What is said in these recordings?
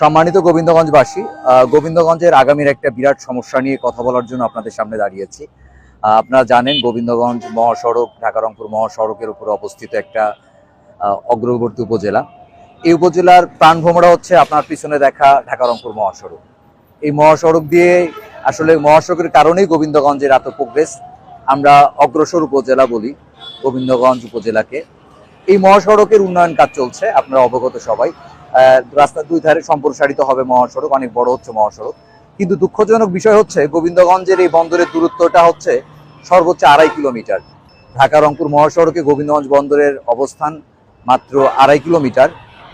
সম্মানিত গোবিন্দগঞ্জবাসী গোবিন্দগঞ্জের আগামীর একটা বিরাট সমস্যা নিয়ে কথা বলার জন্য আপনাদের সামনে দাঁড়িয়েছি। আপনারা জানেন গোবিন্দগঞ্জ মহাসড়ক, ঢাকা রংপুর মহাসড়কের উপরে অবস্থিত একটা অগ্রবর্তী উপজেলা। এই উপজেলার প্রাণভ্রমরা হচ্ছে আপনার পিছনে দেখা ঢাকা রংপুর মহাসড়ক। এই মহাসড়ক দিয়ে আসলে মহাসড়কের কারণেই গোবিন্দগঞ্জের এত প্রোগ্রেস আমরা অগ্রসর উপজেলা বলি, গোবিন্দগঞ্জ উপজেলাকে। এই মহাসড়কের উন্নয়ন কাজ চলছে, আপনারা অবগত সবাই। রাস্তার দুই ধারে সম্প্রসারিত হবে মহাসড়ক, অনেক বড় হচ্ছে মহাসড়ক। কিন্তু দুঃখজনক বিষয় হচ্ছে, গোবিন্দগঞ্জের এই বন্দরের দূরত্বটা হচ্ছে সর্বোচ্চ আড়াই কিলোমিটার। ঢাকা রংপুর মহাসড়কে গোবিন্দগঞ্জ বন্দরের অবস্থান মাত্র আড়াই কিলোমিটার।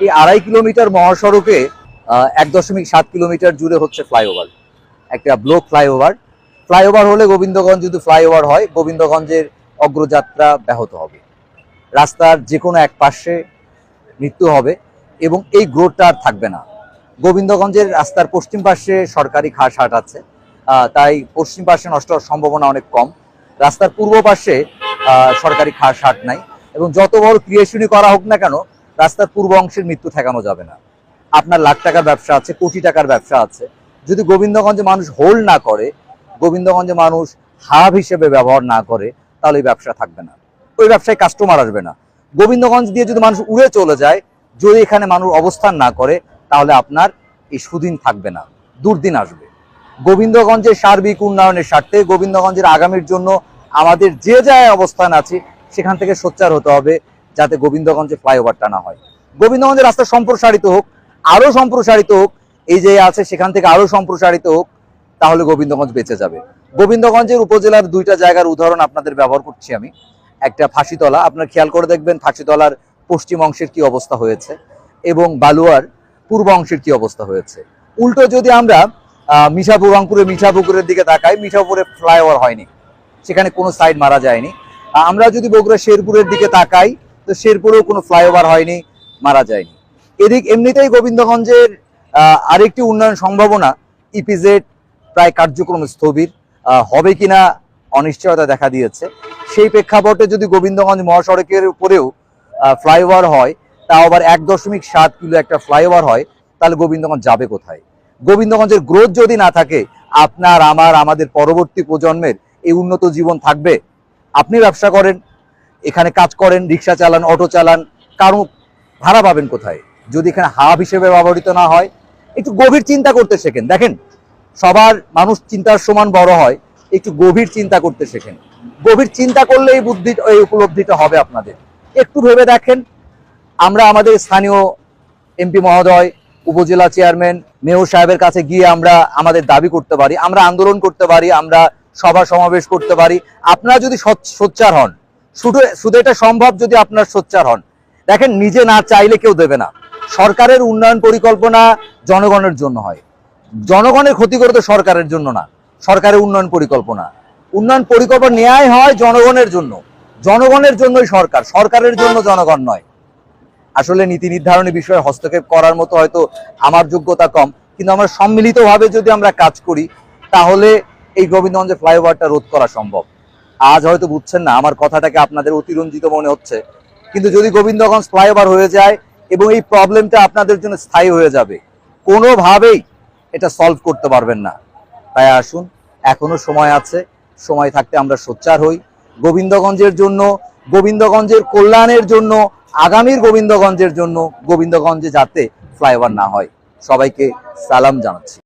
এই আড়াই কিলোমিটার মহাসড়কে এক দশমিক সাত কিলোমিটার জুড়ে হচ্ছে ফ্লাইওভার, একটা ব্লক ফ্লাইওভার। ফ্লাইওভার হলে গোবিন্দগঞ্জ যদি ফ্লাইওভার হয়, গোবিন্দগঞ্জের অগ্রযাত্রা ব্যাহত হবে। রাস্তার যে কোনো এক পাশে মৃত্যু হবে। এবং এই গ্রোথটা আর থাকবে না। গোবিন্দগঞ্জের রাস্তার পশ্চিম পাশে সরকারি খাস হাট আছে তাই পশ্চিম পাশে নষ্ট হওয়ার সম্ভাবনা অনেক কম। রাস্তার পূর্ব পাশে সরকারি খাস হাট নাই এবং যত বড় ক্রিয়েশনই করা হোক না কেন, রাস্তার পূর্ব অংশের মৃত্যু ঠেকানো যাবে না। আপনার লাখ টাকার ব্যবসা আছে, কোটি টাকার ব্যবসা আছে। যদি গোবিন্দগঞ্জে মানুষ হোল্ড না করে, গোবিন্দগঞ্জে মানুষ হাব হিসেবে ব্যবহার না করে, তাহলে এই ব্যবসা থাকবে না। ওই ব্যবসায় কাস্টমার আসবে না। গোবিন্দগঞ্জ দিয়ে যদি মানুষ উড়ে চলে যায় যদি এখানে মানুষ অবস্থান না করে, তাহলে আপনার এই সুদিন থাকবে না, দুর্দিন আসবে। গোবিন্দগঞ্জের সার্বিক উন্নয়নের স্বার্থে গোবিন্দগঞ্জের আগামীর জন্য আমাদের যে জায়গায় অবস্থান আছে, সেখান থেকে সোচ্চার হতে হবে, যাতে গোবিন্দগঞ্জে ফ্লাইওভারটা না হয়। গোবিন্দগঞ্জের রাস্তা সম্প্রসারিত হোক আরও সম্প্রসারিত হোক, এই যে আছে সেখান থেকে আরও সম্প্রসারিত হোক, তাহলে গোবিন্দগঞ্জ বেঁচে যাবে। গোবিন্দগঞ্জের উপজেলার দুইটা জায়গার উদাহরণ আপনাদের ব্যবহার করছি আমি। একটা ফাঁসিতলা, আপনার খেয়াল করে দেখবেন, ফাঁসিতলার পশ্চিম অংশের কি অবস্থা হয়েছে এবং বালুয়ার পূর্ব অংশের কি অবস্থা হয়েছে? উল্টো যদি আমরা মিঠাপুর রংপুরের মিঠাপুকুরের দিকে তাকাই, মিঠাপুরে ফ্লাইওভার হয়নি। সেখানে কোনো সাইড মারা যায়নি। আমরা যদি বগুড়া শেরপুরের দিকে তাকাই, তো শেরপুরেও কোনো ফ্লাইওভার হয়নি, মারা যায়নি। এদিক এমনিতেই গোবিন্দগঞ্জের আরেকটি উন্নয়ন সম্ভাবনা ইপিজেড প্রায় কার্যক্রম স্থবির হবে কিনা অনিশ্চয়তা দেখা দিয়েছে। সেই প্রেক্ষাপটে যদি গোবিন্দগঞ্জ মহাসড়কের উপরেও ফ্লাইওভার হয় তা আবার এক দশমিক সাত কিলো একটা ফ্লাইওভার হয়, তাহলে গোবিন্দগঞ্জ যাবে কোথায়? গোবিন্দগঞ্জের গ্রোথ যদি না থাকে, আপনার, আমার, আমাদের পরবর্তী প্রজন্মের এই উন্নত জীবন থাকবে। আপনি ব্যবসা করেন, এখানে কাজ করেন, রিক্সা চালান, অটো চালান, কারও ভাড়া পাবেন কোথায়? যদি এখানে হাব হিসেবে ব্যবহৃত না হয়, একটু গভীর চিন্তা করতে শেখেন। দেখেন, সবার মানুষ চিন্তার সমান বড় হয়, একটু গভীর চিন্তা করতে শেখেন। গভীর চিন্তা করলে এই বুদ্ধি, এই উপলব্ধিটা হবে আপনাদের। একটু ভেবে দেখেন। আমরা আমাদের স্থানীয় এমপি মহোদয়, উপজেলা চেয়ারম্যান, মেয়র সাহেবের কাছে গিয়ে আমরা আমাদের দাবি করতে পারি, আমরা আন্দোলন করতে পারি, আমরা সভা সমাবেশ করতে পারি। আপনারা যদি সচ্- সোচ্চার হন, শুধু শুধু এটা সম্ভব যদি আপনার সোচ্চার হন। দেখেন, নিজে না চাইলে কেউ দেবে না। সরকারের উন্নয়ন পরিকল্পনা জনগণের জন্য হয়। জনগণের ক্ষতি করে তো সরকারের জন্য না, সরকারের উন্নয়ন পরিকল্পনা। উন্নয়ন পরিকল্পনা নেওয়াই হয় জনগণের জন্য। জনগণের জন্যই সরকার। সরকারের জন্য জনগণ নয়। আসলে নীতি নির্ধারণী বিষয়ে হস্তক্ষেপ করার মতো হয়তো আমার যোগ্যতা কম। কিন্তু আমরা সম্মিলিতভাবে যদি আমরা কাজ করি, তাহলে এই গোবিন্দগঞ্জের ফ্লাইওভারটা রোধ করা সম্ভব। আজ হয়তো বুঝছেন না, আমার কথাটাকে আপনাদের অতিরঞ্জিত মনে হচ্ছে। কিন্তু যদি গোবিন্দগঞ্জ ফ্লাইওভার হয়ে যায় এবং এই প্রবলেমটা আপনাদের জন্য স্থায়ী হয়ে যাবে, কোনোভাবেই এটা সলভ করতে পারবেন না। তাই আসুন, এখনও সময় আছে। সময় থাকতে আমরা সোচ্চার হই। গোবিন্দগঞ্জের জন্য, গোবিন্দগঞ্জের কল্যাণের জন্য, আগামীর গোবিন্দগঞ্জের জন্য গোবিন্দগঞ্জে যাতে ফ্লাইওভার না হয়। সবাইকে সালাম জানাচ্ছি।